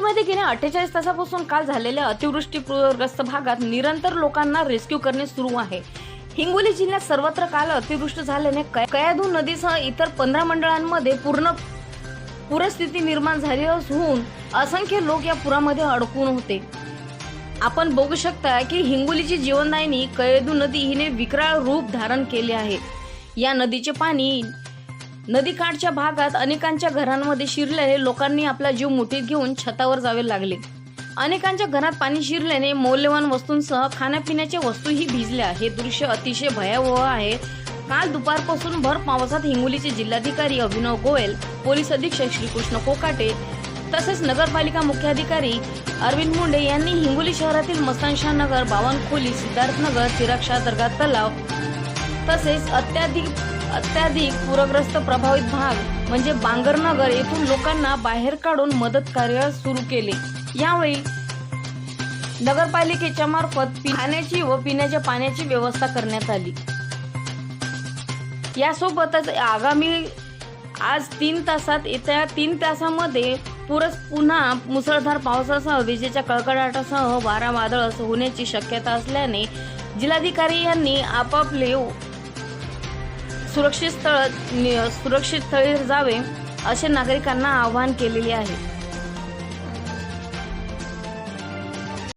अठ्ठेचाळीस तासापासून काल झालेल्या अतिवृष्टीग्रस्त भागात निरंतर लोकांना रेस्क्यू करणे सुरू आहे. हिंगोली जिल्ह्यात सर्वत्र काल अतिवृष्टी झाल्याने कयाधू नदीसह इतर पंधरा मंडळांमध्ये पूर्ण पूरस्थिती निर्माण झाली असून असंख्य लोक या पुरामध्ये अडकून होते. आपण बघू शकता की हिंगोलीची जीवनदायिनी कयदू नदी हिने विकराळ रूप धारण केले आहे. या नदीचे पाणी नदीकाठच्या भागात अनेकांच्या घरांमध्ये शिरल्याने लोकांनी आपला जीव मुठीत घेऊन छतावर जावे लागले. अनेकांच्या घरात पाणी शिरल्याने मौल्यवान वस्तूंसह खाण्यापिण्याच्या वस्तूही भिजल्या. हे दृश्य अतिशय भयावह आहे. काल दुपारपासून भर पावसात हिंगोलीचे जिल्हाधिकारी अभिनव गोयल पोलीस अधीक्षक श्रीकृष्ण कोकाटे तसेच नगरपालिका मुख्याधिकारी अरविंद मुंडे यांनी हिंगोली शहरातील मस्तानशाह नगर बावनखोली सिद्धार्थनगर चिरागशाह दर्गा तलाव तसेच अत्याधिक अत्याधिक पूरग्रस्त प्रभावित भाग म्हणजे बांगरनगर येथून लोकांना बाहेर काढून मदत कार्य सुरू केले. यावेळी नगरपालिकेच्या मार्फत खाण्याची व पिण्याच्या पाण्याची व्यवस्था करण्यात आली. यासोबतच आगामी आज तीन तासात येत्या तीन तासामध्ये पुरस पुन्हा मुसळधार पावसासह विजेच्या कडकडाटासह वारा वादळ होण्याची शक्यता असल्याने जिल्हाधिकारी यांनी आपापले सुरक्षित स्थळ सुरक्षित स्थळी जावे असे नागरिकांना आवाहन केलेले आहे.